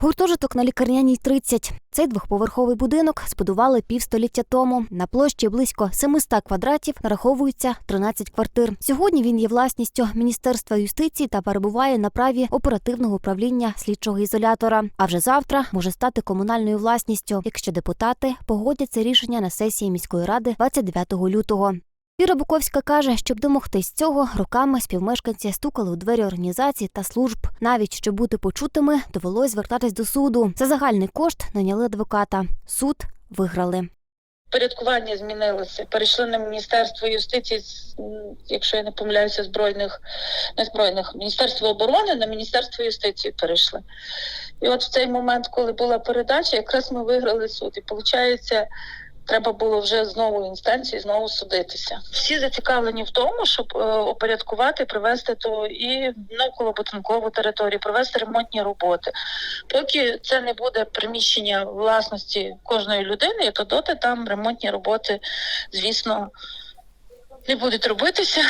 Гуртожиток на лікарняній 30. Цей двохповерховий будинок збудували півстоліття тому. На площі близько 700 квадратів нараховується 13 квартир. Сьогодні він є власністю Міністерства юстиції та перебуває на праві оперативного управління слідчого ізолятора. А вже завтра може стати комунальною власністю, якщо депутати погодять це рішення на сесії міської ради 29 лютого. Віра Буковська каже, щоб домогтись цього, роками співмешканці стукали у двері організацій та служб. Навіть щоб бути почутими, довелось звертатись до суду. За загальний кошт наняли адвоката. Суд виграли. Порядкування змінилося. Перейшли на Міністерство юстиції, якщо я не помиляюся, збройних не збройних Міністерство оборони на Міністерство юстиції перейшли. І от в цей момент, коли була передача, якраз ми виграли суд. І виходить, треба було вже знову інстанції знову судитися. Всі зацікавлені в тому, щоб е, опорядкувати, привести то і навколо будинкову територію, провести ремонтні роботи. Поки це не буде приміщення власності кожної людини, то доти там ремонтні роботи, звісно, не будуть робитися.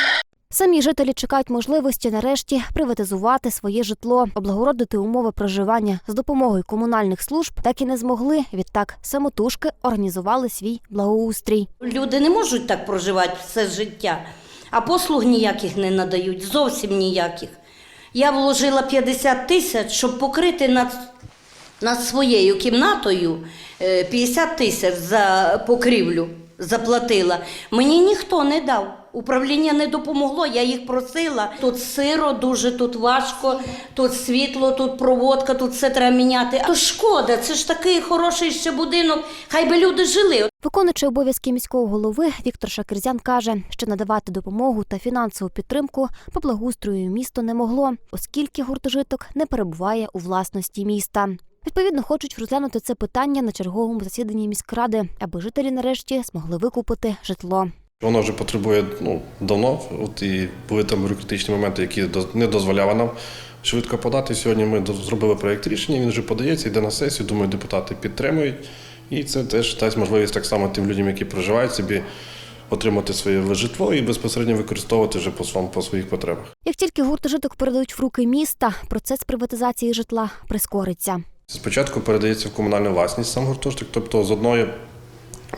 Самі жителі чекають можливості нарешті приватизувати своє житло, облагородити умови проживання з допомогою комунальних служб, так і не змогли. Відтак самотужки організували свій благоустрій. Люди не можуть так проживати все життя, а послуг ніяких не надають, зовсім ніяких. Я вложила 50 тисяч, щоб покрити над, над своєю кімнатою е, 50 тисяч за покрівлю заплатила. Мені ніхто не дав. Управління не допомогло, я їх просила. Тут сиро, дуже тут важко, тут світло, тут проводка, тут все треба міняти. То шкода, це ж такий хороший ще будинок. Хай би люди жили. Виконуючий обов'язки міського голови Віктор Шакирзян каже, що надавати допомогу та фінансову підтримку по благоустрою місто не могло, оскільки гуртожиток не перебуває у власності міста. Відповідно, хочуть розглянути це питання на черговому засіданні міськради, аби жителі нарешті змогли викупити житло. Воно вже потребує ну, давно. От і були там бюрократичні моменти, які не дозволяли нам швидко подати. Сьогодні ми зробили проєкт рішення, він вже подається, йде на сесію. Думаю, депутати підтримують. І це теж дасть можливість так само тим людям, які проживають собі, отримати своє житло і безпосередньо використовувати вже по своєму по своїх потребах. Як тільки гуртожиток передають в руки міста, процес приватизації житла прискориться. Спочатку передається в комунальну власність сам гуртожиток, тобто з одної,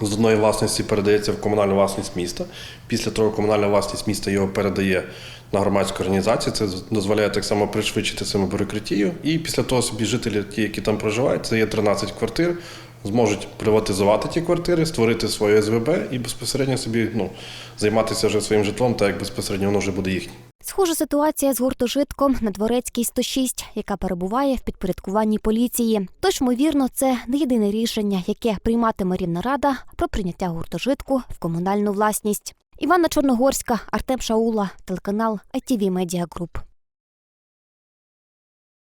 з одної власності передається в комунальну власність міста. Після того комунальна власність міста його передає на громадську організацію. Це дозволяє так само пришвидшити саму бюрократію. І після того собі жителі, ті, які там проживають, це є 13 квартир, зможуть приватизувати ті квартири, створити своє СВБ і безпосередньо собі ну, займатися вже своїм житлом, так як безпосередньо воно вже буде їхнє. Схожа ситуація з гуртожитком на Дворецькій 106, яка перебуває в підпорядкуванні поліції. Тож, ймовірно, це не єдине рішення, яке прийматиме рівна рада про прийняття гуртожитку в комунальну власність. Івана Чорногорська, Артем Шаула, телеканал ITV Media Group.